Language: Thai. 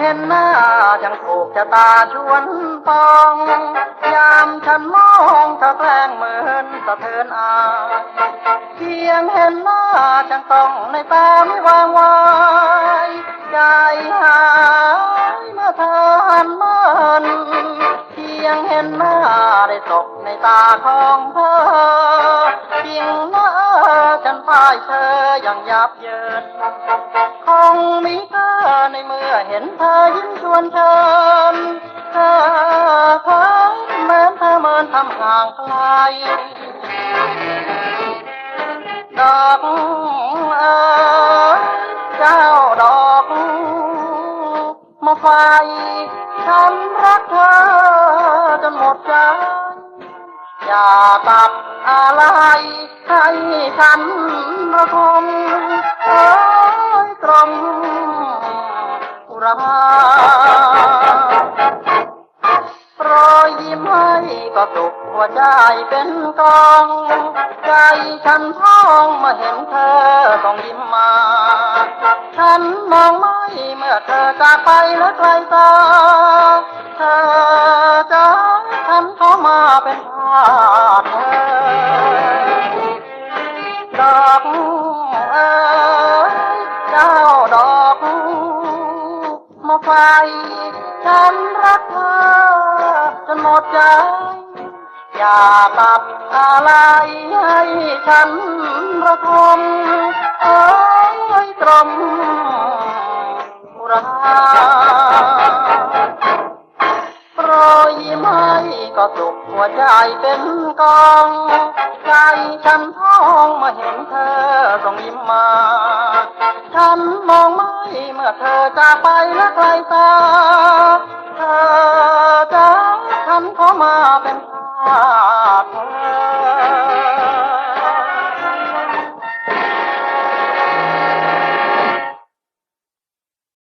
เห็นหน้าจังถูกชะตาชวนปอง ยามฉันมองเธอแกล้งเหมือนสะเทือนอายเพียงเห็นหน้าจังต้องในตาไม่วางไว้ใจหายเมื่อเธอหันมันเพียงเห็นหน้าได้ตกในตาของเธอเพียงหน้า ฉันพ่ายเธออย่างยับเยิน คงมีเธอในเมื่อเห็นเธอยิ้มชวนเชิญเธอเพ้อเหมือนเธอเมินทำห่างไกลดอกเอ๋ยเจ้าดอกมาไฟฉันรักเธอจนหมดใจอย่าตัด ให้ฉันระทมเอ้ยตรงอุราโปรยยิ้มให้ก็สุขหัวใจเป็นกอง ใจฉันท้องมาเห็นเธอต้องยิ้มมา ฉันมองไม่เมื่อเธอจากไปและไกลตา เธอจะฉันเข้ามาเป็นทา อกเอ๋ยเจ้าดอกมาไฟฉันรักเธอจนหมดใจ อย่าตัดอะไรให้ฉันระทมเอ้ยตรมราโปรยไมให้ก็สุขหัวใจเป็นกองันฉันท้องมาเห็นเธอส่งยิ้มมา ฉันมองไม่เมื่อเธอจากไปและไกลตา เธอจะกฉันขามาเป็นทาส